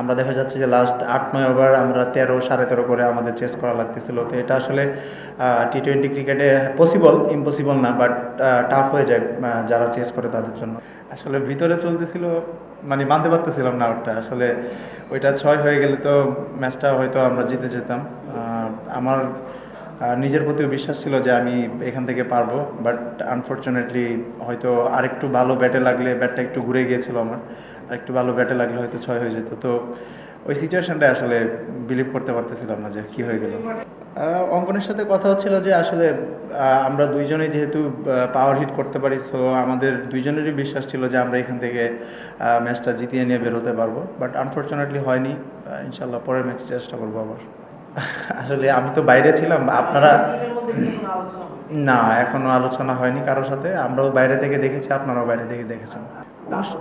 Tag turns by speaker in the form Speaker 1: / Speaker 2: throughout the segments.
Speaker 1: আমরা দেখা যাচ্ছে যে লাস্ট আট, নয় ওভার আমরা তেরো, সাড়ে তেরো করে আমাদের চেস করা লাগতেছিল। তো এটা আসলে টি টোয়েন্টি ক্রিকেটে পসিবল ইম্পসিবল না বাট টাফ হয়ে যায় যারা চেস করে তাদের জন্য। আসলে ভিতরে চলতেছিল মানে মানতে পারতেছিলাম না ওটা। আসলে ওইটা ছয় হয়ে গেলে তো ম্যাচটা হয়তো আমরা জিতে যেতাম। আমার নিজের প্রতিও বিশ্বাস ছিল যে আমি এখান থেকে পারব বাট আনফর্চুনেটলি হয়তো আরেকটু ভালো ব্যাটে লাগলে ব্যাটটা একটু ঘুরে গিয়েছিল আমার, আরেকটু ভালো ব্যাটে লাগলে হয়তো ছয় হয়ে যেত। তো ওই সিচুয়েশনটা আসলে বিলিভ করতে পারতেছিলাম না যে কি হয়ে গেল। অঙ্কনের সাথে কথা হচ্ছিল যে আসলে আমরা দুইজনেই যেহেতু পাওয়ার হিট করতে পারি সো আমাদের দুইজনেরই বিশ্বাস ছিল যে আমরা এখান থেকে ম্যাচটা জিতিয়ে নিয়ে বের হতে পারব বাট আনফর্চুনেটলি হয়নি। ইনশাল্লাহ পরের ম্যাচে চেষ্টা করব আবার। আসলে আমি তো বাইরে ছিলাম আপনারা না এখনও আলোচনা হয়নি কারোর সাথে আমরাও বাইরে থেকে দেখেছি আপনারাও বাইরে থেকে দেখেছেন। অবশ্য-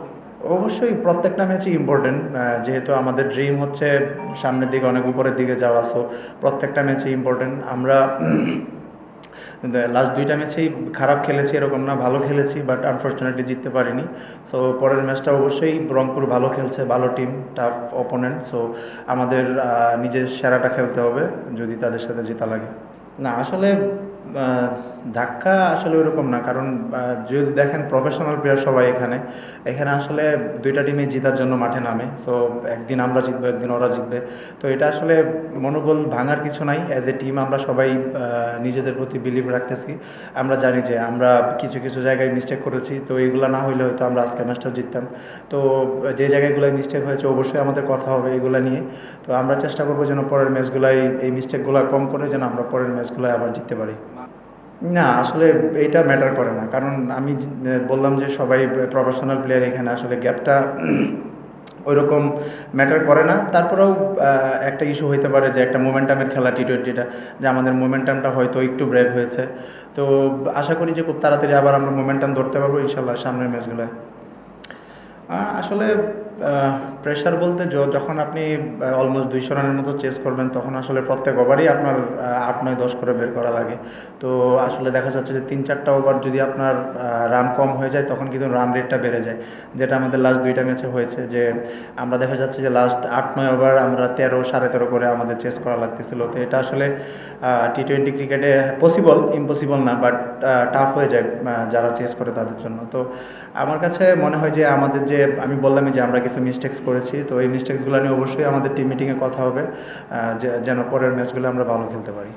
Speaker 1: অবশ্যই প্রত্যেকটা ম্যাচই ইম্পর্টেন্ট যেহেতু আমাদের ড্রিম হচ্ছে সামনের দিকে অনেক উপরের দিকে যাওয়া সো প্রত্যেকটা ম্যাচই ইম্পর্টেন্ট আমরা লাস্ট দুইটা ম্যাচেই খারাপ খেলেছি, এরকম না, ভালো খেলেছি বাট আনফর্চুনেটলি জিততে পারিনি। সো পরের ম্যাচটা অবশ্যই রংপুর ভালো খেলছে, ভালো টিম টাফ অপোনেন্ট সো আমাদের নিজের সেরাটা খেলতে হবে, যদি তাদের সাথে জেতা লাগে। না, আসলে ধাক্কা আসলে ওরকম না, কারণ যদি দেখেন প্রফেশনাল প্লেয়ার সবাই এখানে এখানে আসলে দুইটা টিমে জেতার জন্য মাঠে নামে সো একদিন আমরা জিতবো, একদিন ওরা জিতবে, তো এটা আসলে মনোবল ভাঙার কিছু নাই অ্যাজ এ টিম আমরা সবাই নিজেদের প্রতি বিলিভ রাখতেছি, আমরা জানি যে আমরা কিছু কিছু জায়গায় মিস্টেক করেছি, তো এইগুলো না হইলে হয়তো আমরা আজকের ম্যাচটাও জিততাম, তো যে জায়গাগুলোয় মিস্টেক হয়েছে অবশ্যই আমাদের কথা হবে এগুলো নিয়ে, তো আমরা চেষ্টা করব যেন পরের ম্যাচগুলাই এই মিস্টেকগুলো কম করে যেন আমরা পরের ম্যাচগুলোয় আবার জিততে পারি। না, আসলে এটা ম্যাটার করে না। কারণ আমি বললাম যে সবাই প্রফেশনাল প্লেয়ার এখানে, আসলে গ্যাপটা ওইরকম ম্যাটার করে না। তারপরেও একটা ইস্যু হইতে পারে যে একটা মোমেন্টামের খেলা টি টোয়েন্টিটা যে আমাদের মোমেন্টামটা হয়তো একটু ব্রেক হয়েছে। তো আশা করি যে খুব তাড়াতাড়ি আবার আমরা মোমেন্টাম ধরতে পারব ইনশাল্লাহ সামনের ম্যাচগুলোয় আসলে প্রেশার বলতে যখন আপনি অলমোস্ট দুইশো রানের মতো চেস করবেন, তখন আসলে প্রত্যেক ওভারই আপনার আট নয় দশ করে বের করা লাগে। তো আসলে দেখা যাচ্ছে যে তিন চারটা ওভার যদি আপনার রান কম হয়ে যায়, তখন কিন্তু রান রেটটা বেড়ে যায়। যেটা আমাদের লাস্ট দুইটা ম্যাচে হয়েছে যে, আমরা দেখা যাচ্ছে যে লাস্ট আট নয় ওভার আমরা তেরো, সাড়ে তেরো করে আমাদের চেস করা লাগতেছিল। তো এটা আসলে টি টোয়েন্টি ক্রিকেটে পসিবল ইম্পসিবল না বাট টাফ হয়ে যায় যারা চেস করে তাদের জন্য। তো আমার কাছে মনে হয় যে আমাদের যে, আমি বললামই যে আমরা কিছু মিস্টেক্স করেছি। তো এই মিস্টেক্সগুলো নিয়ে অবশ্যই আমাদের টিম মিটিংয়ে কথা হবে যেন পরের ম্যাচগুলো আমরা ভালো খেলতে পারি।